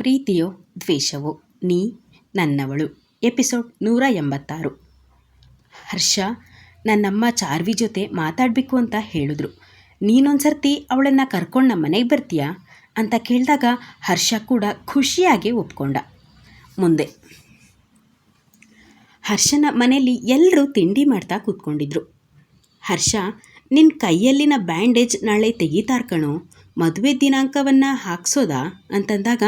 ಪ್ರೀತಿಯೋ ದ್ವೇಷವೋ ನೀ ನನ್ನವಳು. ಎಪಿಸೋಡ್ ನೂರ ಎಂಬತ್ತಾರು. ಹರ್ಷ, ನನ್ನಮ್ಮ ಚಾರ್ವಿ ಜೊತೆ ಮಾತಾಡಬೇಕು ಅಂತ ಹೇಳಿದ್ರು. ನೀನೊಂದ್ಸರ್ತಿ ಅವಳನ್ನು ಕರ್ಕೊಂಡು ನಮ್ಮ ಮನೆಗೆ ಬರ್ತೀಯಾ? ಅಂತ ಕೇಳಿದಾಗ ಹರ್ಷ ಕೂಡ ಖುಷಿಯಾಗಿ ಒಪ್ಕೊಂಡ. ಮುಂದೆ. ಹರ್ಷನ ಮನೆಯಲ್ಲಿ ಎಲ್ಲರೂ ತಿಂಡಿ ಮಾಡ್ತಾ ಕೂತ್ಕೊಂಡಿದ್ರು. ಹರ್ಷ ನಿನ್ನ ಕೈಯಲ್ಲಿನ ಬ್ಯಾಂಡೇಜ್ ನಾಳೆ ತೆಗೀತಾರ್ಕಣೋ ಮದುವೆ ದಿನಾಂಕವನ್ನು ಹಾಕ್ಸೋದಾ? ಅಂತಂದಾಗ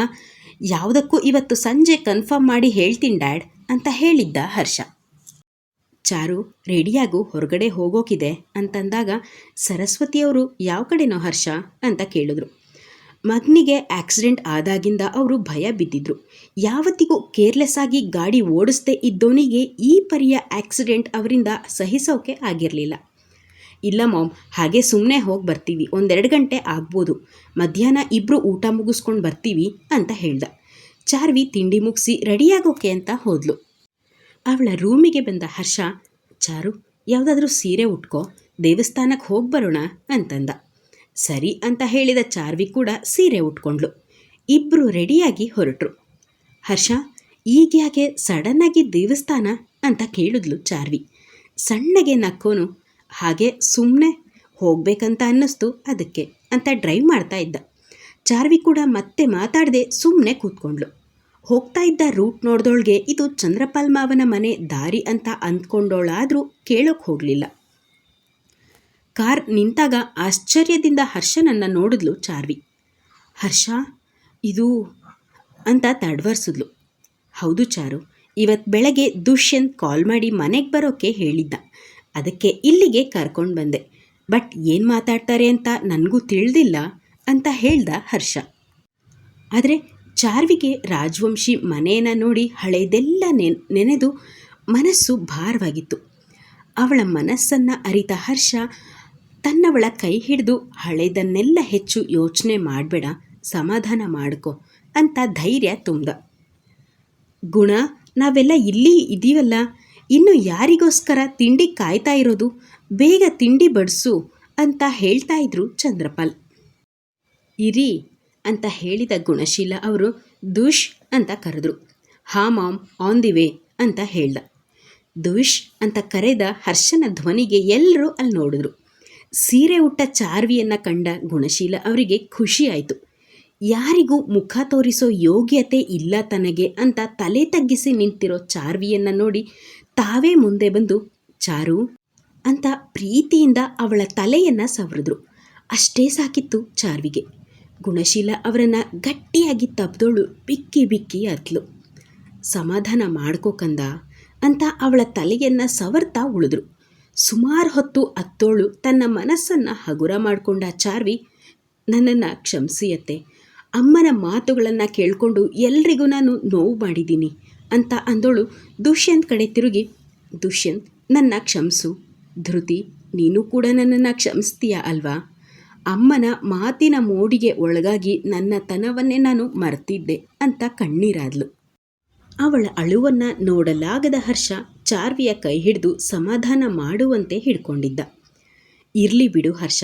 ಯಾವುದಕ್ಕೂ ಇವತ್ತು ಸಂಜೆ ಕನ್ಫರ್ಮ್ ಮಾಡಿ ಹೇಳ್ತೀನಿ ಡ್ಯಾಡ್ ಅಂತ ಹೇಳಿದ್ದ ಹರ್ಷ. ಚಾರು ರೆಡಿಯಾಗು ಹೊರಗಡೆ ಹೋಗೋಕಿದೆ ಅಂತಂದಾಗ ಸರಸ್ವತಿಯವರು ಯಾವ ಕಡೆನೋ ಹರ್ಷ? ಅಂತ ಕೇಳಿದ್ರು. ಮಗನಿಗೆ ಆಕ್ಸಿಡೆಂಟ್ ಆದಾಗಿಂದ ಅವರು ಭಯ ಬಿದ್ದಿದ್ರು. ಯಾವತ್ತಿಗೂ ಕೇರ್ಲೆಸ್ ಆಗಿ ಗಾಡಿ ಓಡಿಸ್ದೇ ಇದ್ದೋನಿಗೆ ಈ ಪರಿಯ ಆಕ್ಸಿಡೆಂಟ್ ಅವರಿಂದ ಸಹಿಸೋಕೆ ಆಗಿರಲಿಲ್ಲ. ಇಲ್ಲ ಮಾಮ್, ಹಾಗೆ ಸುಮ್ಮನೆ ಹೋಗಿ ಬರ್ತೀವಿ, ಒಂದೆರಡು ಗಂಟೆ ಆಗ್ಬೋದು. ಮಧ್ಯಾಹ್ನ ಇಬ್ಬರು ಊಟ ಮುಗಿಸ್ಕೊಂಡು ಬರ್ತೀವಿ, ಅಂತ ಹೇಳ್ದ. ಚಾರ್ವಿ ತಿಂಡಿ ಮುಗಿಸಿ ರೆಡಿಯಾಗೋಕೆ ಅಂತ ಹೋದ್ಲು. ಅವಳ ರೂಮಿಗೆ ಬಂದ ಹರ್ಷ, ಚಾರು, ಯಾವುದಾದ್ರೂ ಸೀರೆ ಉಟ್ಕೋ ದೇವಸ್ಥಾನಕ್ಕೆ ಹೋಗಿ ಬರೋಣ ಅಂತಂದ. ಸರಿ ಅಂತ ಹೇಳಿದ ಚಾರ್ವಿ ಕೂಡ ಸೀರೆ ಉಟ್ಕೊಂಡ್ಳು. ಇಬ್ಬರು ರೆಡಿಯಾಗಿ ಹೊರಟರು. ಹರ್ಷ ಈಗ್ಯಾಕೆ ಸಡನ್ನಾಗಿ ದೇವಸ್ಥಾನ? ಅಂತ ಕೇಳಿದ್ಲು ಚಾರ್ವಿ. ಸಣ್ಣಗೆ ನಕ್ಕೋನು, ಹಾಗೆ ಸುಮ್ಮನೆ ಹೋಗ್ಬೇಕಂತ ಅನ್ನಿಸ್ತು ಅದಕ್ಕೆ ಅಂತ ಡ್ರೈವ್ ಮಾಡ್ತಾ ಇದ್ದ. ಚಾರ್ವಿ ಕೂಡ ಮತ್ತೆ ಮಾತಾಡದೆ ಸುಮ್ಮನೆ ಕೂತ್ಕೊಂಡ್ಳು. ಹೋಗ್ತಾ ಇದ್ದ ರೂಟ್ ನೋಡ್ದೋಳ್ಗೆ ಇದು ಚಂದ್ರಪಾಲ್ ಮಾವನ ಮನೆ ದಾರಿ ಅಂತ ಅಂದ್ಕೊಂಡೋಳಾದರೂ ಕೇಳೋಕೆ ಹೋಗಲಿಲ್ಲ. ಕಾರ್ ನಿಂತಾಗ ಆಶ್ಚರ್ಯದಿಂದ ಹರ್ಷನನ್ನು ನೋಡಿದ್ಲು ಚಾರ್ವಿ ಹರ್ಷ, ಇದು ಅಂತ ತಡ್ವರ್ಸಿದ್ಲು. ಹೌದು ಚಾರು ಇವತ್ತು ಬೆಳಗ್ಗೆ ದುಷ್ಯಂತ್ ಕಾಲ್ ಮಾಡಿ ಮನೆಗೆ ಬರೋಕ್ಕೆ ಹೇಳಿದ್ದ. ಅದಕ್ಕೆ ಇಲ್ಲಿಗೆ ಕರ್ಕೊಂಡು ಬಂದೆ. ಬಟ್ ಏನು ಮಾತಾಡ್ತಾರೆ ಅಂತ ನನಗೂ ತಿಳಿದಿಲ್ಲ. ಅಂತ ಹೇಳ್ದ ಹರ್ಷ. ಆದರೆ ಚಾರ್ವಿಗೆ ರಾಜವಂಶಿ ಮನೆಯನ್ನು ನೋಡಿ ಹಳೆಯದೆಲ್ಲ ನೆನ್, ನೆನೆದು ಮನಸ್ಸು ಭಾರವಾಗಿತ್ತು. ಅವಳ ಮನಸ್ಸನ್ನು ಅರಿತ ಹರ್ಷ ತನ್ನವಳ ಕೈ ಹಿಡಿದು ಹಳೆದನ್ನೆಲ್ಲ ಹೆಚ್ಚು ಯೋಚನೆ ಮಾಡಬೇಡ, ಸಮಾಧಾನ ಮಾಡ್ಕೊ ಅಂತ ಧೈರ್ಯ ತುಂಬ ಗುಣ, ನಾವೆಲ್ಲ ಇಲ್ಲಿ ಇದೀವಲ್ಲ, ಇನ್ನು ಯಾರಿಗೋಸ್ಕರ ತಿಂಡಿ ಕಾಯ್ತಾ ಇರೋದು, ಬೇಗ ತಿಂಡಿ ಬಡಿಸು ಅಂತ ಹೇಳ್ತಾ ಇದ್ರು ಚಂದ್ರಪಾಲ್. ಇರಿ ಅಂತ ಹೇಳಿದ ಗುಣಶೀಲ ಅವರು ದುಷ್ ಅಂತ ಕರೆದ್ರು. ಹಾ ಮಾಮ್, ಆನ್ ದಿ ವೇ ಅಂತ ಹೇಳ್ದ. ದುಷ್ ಅಂತ ಕರೆದ ಹರ್ಷನ ಧ್ವನಿಗೆ ಎಲ್ಲರೂ ಅಲ್ಲಿ ನೋಡಿದ್ರು. ಸೀರೆ ಉಟ್ಟ ಚಾರ್ವಿಯನ್ನು ಕಂಡ ಗುಣಶೀಲ ಅವರಿಗೆ ಖುಷಿಯಾಯಿತು ಯಾರಿಗೂ ಮುಖ ತೋರಿಸೋ ಯೋಗ್ಯತೆ ಇಲ್ಲ ತನಗೆ ಅಂತ ತಲೆ ತಗ್ಗಿಸಿ ನಿಂತಿರೋ ಚಾರ್ವಿಯನ್ನು ನೋಡಿ ತಾವೇ ಮುಂದೆ ಬಂದು, ಚಾರು ಅಂತ ಪ್ರೀತಿಯಿಂದ ಅವಳ ತಲೆಯನ್ನು ಸವರಿದ್ರು. ಅಷ್ಟೇ ಸಾಕಿತ್ತು ಚಾರ್ವಿಗೆ. ಗುಣಶೀಲ ಅವರನ್ನು ಗಟ್ಟಿಯಾಗಿ ತಬ್ದೋಳು ಬಿಕ್ಕಿ ಬಿಕ್ಕಿ ಅತ್ಲು ಸಮಾಧಾನ ಮಾಡ್ಕೋಕಂದ ಅಂತ ಅವಳ ತಲೆಯನ್ನು ಸವರ್ತಾ ಉಳಿದ್ರು. ಸುಮಾರು ಹೊತ್ತು ಅತ್ತೋಳು ತನ್ನ ಮನಸ್ಸನ್ನು ಹಗುರ ಮಾಡಿಕೊಂಡ ಚಾರ್ವಿ ನನ್ನನ್ನು ಕ್ಷಮಿಸಿಯತ್ತೆ. ಅಮ್ಮನ ಮಾತುಗಳನ್ನು ಕೇಳಿಕೊಂಡು ಎಲ್ರಿಗೂ ನಾನು ನೋವು ಮಾಡಿದ್ದೀನಿ ಅಂತ ಅಂದೋಳು ದುಷ್ಯಂತ್ ಕಡೆ ತಿರುಗಿ, ದುಷ್ಯಂತ್, ನನ್ನ ಕ್ಷಮಿಸು. ಧೃತಿ, ನೀನು ಕೂಡ ನನ್ನನ್ನು ಕ್ಷಮಿಸ್ತೀಯ ಅಲ್ವಾ? ಅಮ್ಮನ ಮಾತಿನ ಮೋಡಿಗೆ ಒಳಗಾಗಿ ನನ್ನ ತನವನ್ನೇ ನಾನು ಮರ್ತಿದ್ದೆ ಅಂತ ಕಣ್ಣೀರಾದ್ಲು. ಅವಳ ಅಳುವನ್ನು ನೋಡಲಾಗದ ಹರ್ಷ ಚಾರ್ವಿಯ ಕೈ ಹಿಡಿದು ಸಮಾಧಾನ ಮಾಡುವಂತೆ ಹಿಡ್ಕೊಂಡಿದ್ದ. ಇರಲಿ ಬಿಡು ಹರ್ಷ,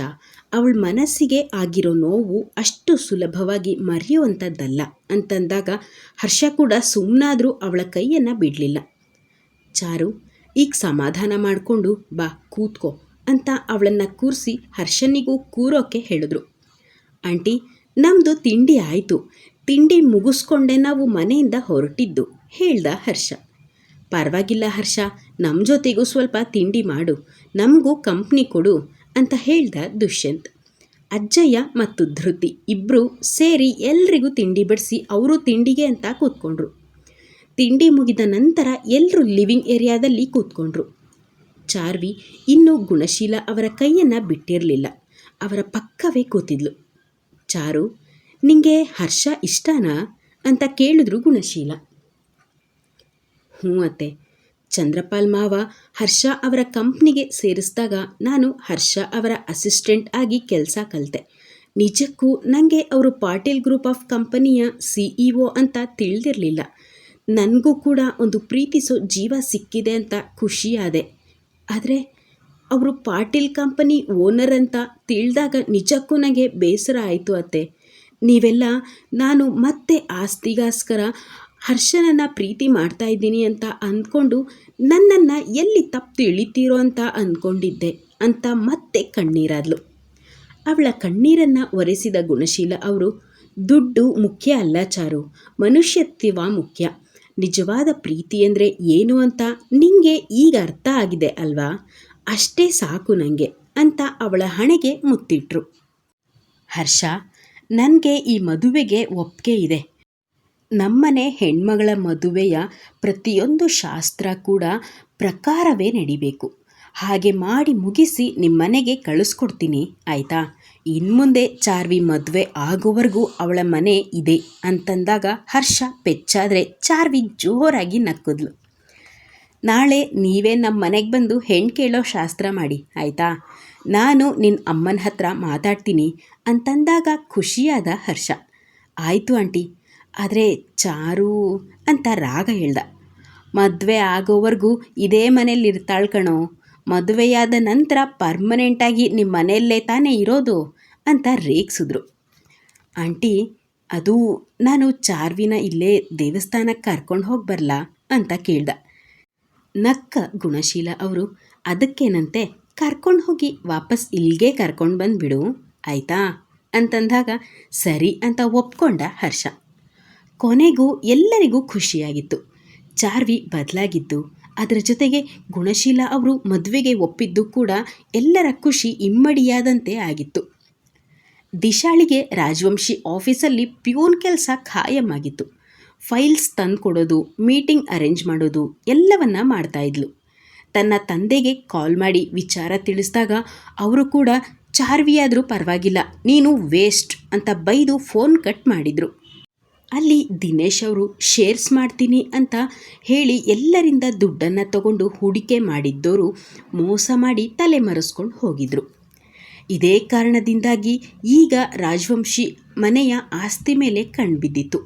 ಅವಳ ಮನಸ್ಸಿಗೆ ಆಗಿರೋ ನೋವು ಅಷ್ಟು ಸುಲಭವಾಗಿ ಮರೆಯುವಂಥದ್ದಲ್ಲ ಅಂತಂದಾಗ ಹರ್ಷ ಕೂಡ ಸುಮ್ಮನಾದರೂ ಅವಳ ಕೈಯನ್ನು ಬಿಡಲಿಲ್ಲ. ಚಾರು, ಈಗ ಸಮಾಧಾನ ಮಾಡಿಕೊಂಡು ಬಾ, ಕೂತ್ಕೋ. ಅಂತ ಅವಳನ್ನು ಕೂರಿಸಿ ಹರ್ಷನಿಗೂ ಕೂರೋಕ್ಕೆ ಹೇಳಿದ್ರು. ಆಂಟಿ ನಮ್ಮದು ತಿಂಡಿ ಆಯಿತು. ತಿಂಡಿ ಮುಗಿಸ್ಕೊಂಡೆ ನಾವು ಮನೆಯಿಂದ ಹೊರಟಿದ್ದು, ಹೇಳ್ದ ಹರ್ಷ. ಪರವಾಗಿಲ್ಲ ಹರ್ಷ ನಮ್ಮ ಜೊತೆಗೂ ಸ್ವಲ್ಪ ತಿಂಡಿ ಮಾಡು, ನಮಗೂ ಕಂಪ್ನಿ ಕೊಡು, ಅಂತ ಹೇಳ್ದ ದುಷ್ಯಂತ್. ಅಜ್ಜಯ್ಯ ಮತ್ತು ಧೃತಿ ಇಬ್ಬರು ಸೇರಿ ಎಲ್ರಿಗೂ ತಿಂಡಿ ಬಡಿಸಿ ಅವರು ತಿಂಡಿಗೆ ಅಂತ ಕೂತ್ಕೊಂಡ್ರು. ತಿಂಡಿ ಮುಗಿದ ನಂತರ ಎಲ್ಲರೂ ಲಿವಿಂಗ್ ಏರಿಯಾದಲ್ಲಿ ಕೂತ್ಕೊಂಡ್ರು. ಚಾರ್ವಿ ಇನ್ನೂ ಗುಣಶೀಲ ಅವರ ಕೈಯನ್ನು ಬಿಟ್ಟಿರಲಿಲ್ಲ. ಅವರ ಪಕ್ಕವೇ ಕೂತಿದ್ಲು. ಚಾರು, ನಿಂಗೆ ಹರ್ಷ ಇಷ್ಟನಾ? ಅಂತ ಕೇಳಿದ್ರು ಗುಣಶೀಲ. ಹ್ಞೂ ಅತ್ತೆ. ಚಂದ್ರಪಾಲ್ ಮಾವ ಹರ್ಷ ಅವರ ಕಂಪ್ನಿಗೆ ಸೇರಿಸಿದಾಗ ನಾನು ಹರ್ಷ ಅವರ ಅಸಿಸ್ಟೆಂಟ್ ಆಗಿ ಕೆಲಸ ಕಲಿತೆ. ನಿಜಕ್ಕೂ ನನಗೆ ಅವರು ಪಾಟೀಲ್ ಗ್ರೂಪ್ ಆಫ್ ಕಂಪನಿಯ ಸಿಇಒ ಅಂತ ತಿಳಿದಿರಲಿಲ್ಲ. ನನಗೂ ಕೂಡ ಒಂದು ಪ್ರೀತಿಸೋ ಜೀವ ಸಿಕ್ಕಿದೆ ಅಂತ ಖುಷಿಯಾದೆ. ಆದರೆ ಅವರು ಪಾಟೀಲ್ ಕಂಪನಿ ಓನರ್ ಅಂತ ತಿಳಿದಾಗ ನಿಜಕ್ಕೂ ನನಗೆ ಬೇಸರ ಆಯಿತು ಅತ್ತೆ. ನೀವೆಲ್ಲ ನಾನು ಮತ್ತೆ ಆಸ್ತಿಗೋಸ್ಕರ ಹರ್ಷನನ್ನು ಪ್ರೀತಿ ಮಾಡ್ತಾ ಇದ್ದೀನಿ ಅಂತ ಅಂದ್ಕೊಂಡು ನನ್ನನ್ನು ಎಲ್ಲಿ ತಪ್ಪು ತಿಳಿತೀರೋ ಅಂತ ಅಂದ್ಕೊಂಡಿದ್ದೆ ಅಂತ ಮತ್ತೆ ಕಣ್ಣೀರಾದ್ಲು. ಅವಳ ಕಣ್ಣೀರನ್ನು ಒರೆಸಿದ ಗುಣಶೀಲ ಅವರು, ದುಡ್ಡು ಮುಖ್ಯ ಅಲ್ಲ ಚಾರು, ಮನುಷ್ಯತ್ವ ಮುಖ್ಯ. ನಿಜವಾದ ಪ್ರೀತಿ ಅಂದರೆ ಏನು ಅಂತ ನಿಮಗೆ ಈಗ ಅರ್ಥ ಆಗಿದೆ ಅಲ್ವಾ? ಅಷ್ಟೇ ಸಾಕು ನನಗೆ ಅಂತ ಅವಳ ಹಣೆಗೆ ಮುತ್ತಿಟ್ರು. ಹರ್ಷ, ನನಗೆ ಈ ಮದುವೆಗೆ ಒಪ್ಪಿಗೆ ಇದೆ. ನಮ್ಮನೆ ಹೆಣ್ಮಗಳ ಮದುವೆಯ ಪ್ರತಿಯೊಂದು ಶಾಸ್ತ್ರ ಕೂಡ ಪ್ರಕಾರವೇ ನಡಿಬೇಕು. ಹಾಗೆ ಮಾಡಿ ಮುಗಿಸಿ ನಿಮ್ಮನೆಗೆ ಕಳಿಸ್ಕೊಡ್ತೀನಿ, ಆಯಿತಾ? ಇನ್ಮುಂದೆ ಚಾರ್ವಿ ಮದುವೆ ಆಗೋವರೆಗೂ ಅವಳ ಮನೆ ಇದೆ ಅಂತಂದಾಗ ಹರ್ಷ ಪೆಚ್ಚಾದರೆ ಚಾರ್ವಿ ಜೋರಾಗಿ ನಕ್ಕಿದ್ಲು. ನಾಳೆ ನೀವೇ ನಮ್ಮ ಮನೆಗೆ ಬಂದು ಹೆಣ್ಣು ಕೇಳೋ ಶಾಸ್ತ್ರ ಮಾಡಿ, ಆಯಿತಾ? ನಾನು ನಿನ್ನ ಅಮ್ಮನ ಹತ್ರ ಮಾತಾಡ್ತೀನಿ ಅಂತಂದಾಗ ಖುಷಿಯಾದ ಹರ್ಷ. ಆಯಿತು ಆಂಟಿ. ಆದರೆ ಚಾರು ಅಂತ ರಾಗ ಹೇಳ್ದ. ಮದುವೆ ಆಗೋವರೆಗೂ ಇದೇ ಮನೇಲಿ ಇರ್ತಾಳ್ ಕಣೋ. ಮದುವೆಯಾದ ನಂತರ ಪರ್ಮನೆಂಟಾಗಿ ನಿಮ್ಮ ಮನೆಯಲ್ಲೇ ತಾನೇ ಇರೋದು? ಅಂತ ರೇಗಿಸಿದ್ರು. ಆಂಟಿ, ಅದು ನಾನು ಚಾರ್ವಿನ ಇಲ್ಲೇ ದೇವಸ್ಥಾನಕ್ಕೆ ಕರ್ಕೊಂಡು ಹೋಗಿ ಬರಲಾ? ಅಂತ ಕೇಳ್ದ. ನಕ್ಕ ಗುಣಶೀಲ ಅವರು, ಅದಕ್ಕೇನಂತೆ? ಕರ್ಕೊಂಡು ಹೋಗಿ ವಾಪಸ್ ಇಲ್ಲಿಗೆ ಕರ್ಕೊಂಡು ಬಂದುಬಿಡು, ಆಯಿತಾ? ಅಂತಂದಾಗ, ಸರಿ ಅಂತ ಒಪ್ಕೊಂಡ ಹರ್ಷ. ಕೊನೆಗೂ ಎಲ್ಲರಿಗೂ ಖುಷಿಯಾಗಿತ್ತು. ಚಾರ್ವಿ ಬದಲಾಗಿದ್ದು ಅದರ ಜೊತೆಗೆ ಗುಣಶೀಲ ಅವರು ಮದುವೆಗೆ ಒಪ್ಪಿದ್ದು ಕೂಡ ಎಲ್ಲರ ಖುಷಿ ಇಮ್ಮಡಿಯಾದಂತೆ ಆಗಿತ್ತು. ದಿಶಾಳಿಗೆ ರಾಜವಂಶಿ ಆಫೀಸಲ್ಲಿ ಪ್ಯೂನ್ ಕೆಲಸ ಖಾಯಮಾಗಿತ್ತು. ಫೈಲ್ಸ್ ತಂದು ಕೊಡೋದು ಮೀಟಿಂಗ್ ಅರೇಂಜ್ ಮಾಡೋದು ಎಲ್ಲವನ್ನ ಮಾಡ್ತಾ ಇದ್ಲು. ತನ್ನ ತಂದೆಗೆ ಕಾಲ್ ಮಾಡಿ ವಿಚಾರ ತಿಳಿಸಿದಾಗ ಅವರು ಕೂಡ, ಚಾರ್ವಿಯಾದರೂ ಪರವಾಗಿಲ್ಲ, ನೀನು ವೇಸ್ಟ್ ಅಂತ ಬೈದು ಫೋನ್ ಕಟ್ ಮಾಡಿದರು. ಅಲ್ಲಿ ದಿನೇಶ್ ಅವರು ಶೇರ್ಸ್ ಮಾಡ್ತೀನಿ ಅಂತ ಹೇಳಿ ಎಲ್ಲರಿಂದ ದುಡ್ಡನ್ನು ತಗೊಂಡು ಹೂಡಿಕೆ ಮಾಡಿದ್ದವರು ಮೋಸ ಮಾಡಿ ತಲೆ ಮರೆಸ್ಕೊಂಡು ಹೋಗಿದ್ರು. ಇದೇ ಕಾರಣದಿಂದಾಗಿ ಈಗ ರಾಜವಂಶಿ ಮನೆಯ ಆಸ್ತಿ ಮೇಲೆ ಕಣ್ಬಿದ್ದಿತ್ತು.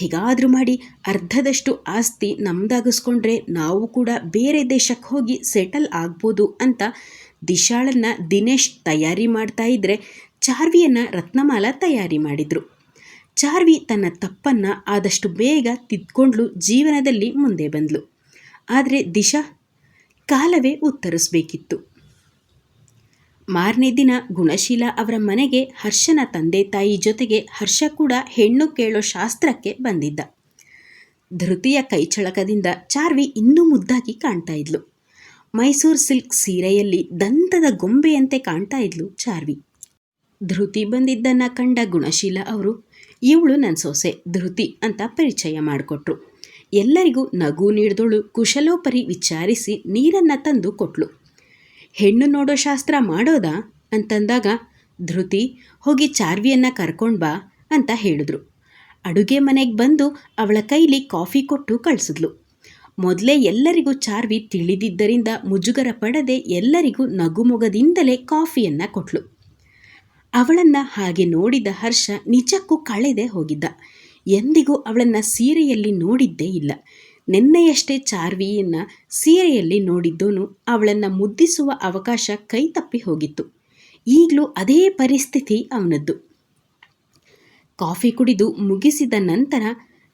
ಹೇಗಾದರೂ ಮಾಡಿ ಅರ್ಧದಷ್ಟು ಆಸ್ತಿ ನಮ್ದಾಗಿಸ್ಕೊಂಡ್ರೆ ನಾವು ಕೂಡ ಬೇರೆ ದೇಶಕ್ಕೆ ಹೋಗಿ ಸೆಟಲ್ ಆಗ್ಬೋದು ಅಂತ ದಿಶಾಳನ್ನು ದಿನೇಶ್ ತಯಾರಿ ಮಾಡ್ತಾ ಇದ್ದರೆ ಚಾರ್ವಿಯನ್ನು ರತ್ನಮಾಲ ತಯಾರಿ ಮಾಡಿದರು. ಚಾರ್ವಿ ತನ್ನ ತಪ್ಪನ್ನು ಆದಷ್ಟು ಬೇಗ ತಿದ್ಕೊಂಡ್ಲು ಜೀವನದಲ್ಲಿ ಮುಂದೆ ಬಂದ್ಲು. ಆದರೆ ದಿಶಾ ಕಾಲವೇ ಉತ್ತರಿಸಬೇಕಿತ್ತು. ಮಾರನೇ ದಿನ ಗುಣಶೀಲ ಅವರ ಮನೆಗೆ ಹರ್ಷನ ತಂದೆ ತಾಯಿ ಜೊತೆಗೆ ಹರ್ಷ ಕೂಡ ಹೆಣ್ಣು ಕೇಳೋ ಶಾಸ್ತ್ರಕ್ಕೆ ಬಂದಿದ್ದ. ಧೃತಿಯ ಕೈಚಳಕದಿಂದ ಚಾರ್ವಿ ಇನ್ನೂ ಮುದ್ದಾಗಿ ಕಾಣ್ತಾ ಇದ್ಲು. ಮೈಸೂರು ಸಿಲ್ಕ್ ಸೀರೆಯಲ್ಲಿ ದಂತದ ಗೊಂಬೆಯಂತೆ ಕಾಣ್ತಾ ಇದ್ಲು ಚಾರ್ವಿ ಧೃತಿ ಬಂದಿದ್ದನ್ನು ಕಂಡ ಗುಣಶೀಲ ಅವರು ಇವಳು ನನ್ನ ಸೊಸೆ ಧೃತಿ ಅಂತ ಪರಿಚಯ ಮಾಡಿಕೊಟ್ರು. ಎಲ್ಲರಿಗೂ ನಗು ನೀಡಿದಳು ಕುಶಲೋಪರಿ ವಿಚಾರಿಸಿ ನೀರನ್ನು ತಂದು ಕೊಟ್ಲು. ಹೆಣ್ಣು ನೋಡೋ ಶಾಸ್ತ್ರ ಮಾಡೋದಾ? ಅಂತಂದಾಗ, ಧೃತಿ, ಹೋಗಿ ಚಾರ್ವಿಯನ್ನು ಕರ್ಕೊಂಡು ಬಾ ಅಂತ ಹೇಳಿದ್ರು. ಅಡುಗೆ ಮನೆಗೆ ಬಂದು ಅವಳ ಕೈಲಿ ಕಾಫಿ ಕೊಟ್ಟು ಕಳಿಸಿದ್ಲು. ಮೊದಲೇ ಎಲ್ಲರಿಗೂ ಚಾರ್ವಿ ತಿಳಿದಿದ್ದರಿಂದ ಮುಜುಗರ ಪಡದೆ ಎಲ್ಲರಿಗೂ ನಗುಮೊಗದಿಂದಲೇ ಕಾಫಿಯನ್ನು ಕೊಟ್ಲು. ಅವಳನ್ನು ಹಾಗೆ ನೋಡಿದ ಹರ್ಷ ನಿಜಕ್ಕೂ ಕಳೆದೇ ಹೋಗಿದ್ದ. ಎಂದಿಗೂ ಅವಳನ್ನ ಸೀರೆಯಲ್ಲಿ ನೋಡಿದ್ದೇ ಇಲ್ಲ. ನಿನ್ನೆಯಷ್ಟೇ ಚಾರ್ವಿಯನ್ನ ಸೀರೆಯಲ್ಲಿ ನೋಡಿದ್ದೋನು ಅವಳನ್ನು ಮುದ್ದಿಸುವ ಅವಕಾಶ ಕೈ ತಪ್ಪಿ ಹೋಗಿತ್ತು. ಈಗಲೂ ಅದೇ ಪರಿಸ್ಥಿತಿ ಅವನದ್ದು. ಕಾಫಿ ಕುಡಿದು ಮುಗಿಸಿದ ನಂತರ,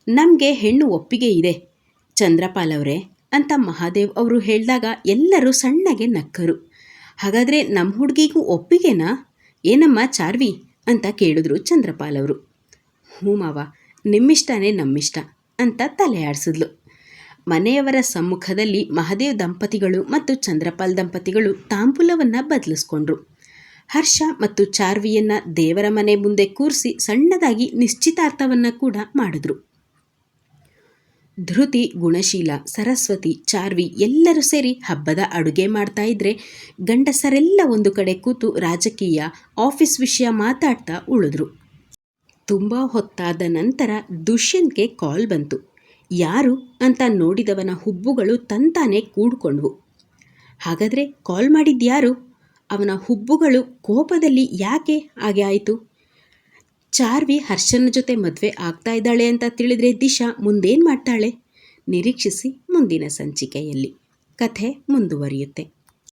ನಮಗೆ ಹೆಣ್ಣು ಒಪ್ಪಿಗೆ ಇದೆ. ಚಂದ್ರಪಾಲ್ ಅವರೇ ಅಂತ ಮಹಾದೇವ್ ಅವರು ಹೇಳಿದಾಗ ಎಲ್ಲರೂ ಸಣ್ಣಗೆ ನಕ್ಕರು. ಹಾಗಾದರೆ ನಮ್ಮ ಹುಡುಗಿಗೂ ಒಪ್ಪಿಗೆನಾ? ಏನಮ್ಮ ಚಾರ್ವಿ ಅಂತ ಕೇಳಿದ್ರು ಚಂದ್ರಪಾಲ್ ಅವರು. ಹ್ಞೂ ಮಾವ, ನಿಮ್ಮಿಷ್ಟನೇ ನಮ್ಮಿಷ್ಟ ಅಂತ ತಲೆ ಆಡಿಸಿದ್ಲು. ಮನೆಯವರ ಸಮ್ಮುಖದಲ್ಲಿ ಮಹದೇವ್ ದಂಪತಿಗಳು ಮತ್ತು ಚಂದ್ರಪಾಲ್ ದಂಪತಿಗಳು ತಾಂಬೂಲವನ್ನು ಬದಲಿಸ್ಕೊಂಡ್ರು. ಹರ್ಷ ಮತ್ತು ಚಾರ್ವಿಯನ್ನು ದೇವರ ಮನೆ ಮುಂದೆ ಕೂರಿಸಿ ಸಣ್ಣದಾಗಿ ನಿಶ್ಚಿತಾರ್ಥವನ್ನು ಕೂಡ ಮಾಡಿದ್ರು. ಧೃತಿ, ಗುಣಶೀಲ, ಸರಸ್ವತಿ, ಚಾರ್ವಿ ಎಲ್ಲರೂ ಸೇರಿ ಹಬ್ಬದ ಅಡುಗೆ ಮಾಡ್ತಾ ಇದ್ರೆ ಗಂಡಸರೆಲ್ಲ ಒಂದು ಕಡೆ ಕೂತು ರಾಜಕೀಯ, ಆಫೀಸ್ ವಿಷಯ ಮಾತಾಡ್ತಾ ಉಳಿದ್ರು. ತುಂಬ ಹೊತ್ತಾದ ನಂತರ ದುಷ್ಯಂತ್ಗೆ ಕಾಲ್ ಬಂತು. ಯಾರು ಅಂತ ನೋಡಿದವನ ಹುಬ್ಬುಗಳು ತಂತಾನೆ ಕೂಡ್ಕೊಂಡ್ವು. ಹಾಗಾದರೆ ಕಾಲ್ ಮಾಡಿದ್ಯಾರು? ಅವನ ಹುಬ್ಬುಗಳು ಕೋಪದಲ್ಲಿ ಯಾಕೆ ಹಾಗೆ ಆಯಿತು? ಚಾರ್ವಿ ಹರ್ಷನ ಜೊತೆ ಮದುವೆ ಆಗ್ತಾ ಇದ್ದಾಳೆ ಅಂತ ತಿಳಿದ್ರೆ ದಿಶಾ ಮುಂದೇನು ಮಾಡ್ತಾಳೆ? ನಿರೀಕ್ಷಿಸಿ ಮುಂದಿನ ಸಂಚಿಕೆಯಲ್ಲಿ. ಕಥೆ ಮುಂದುವರಿಯುತ್ತೆ.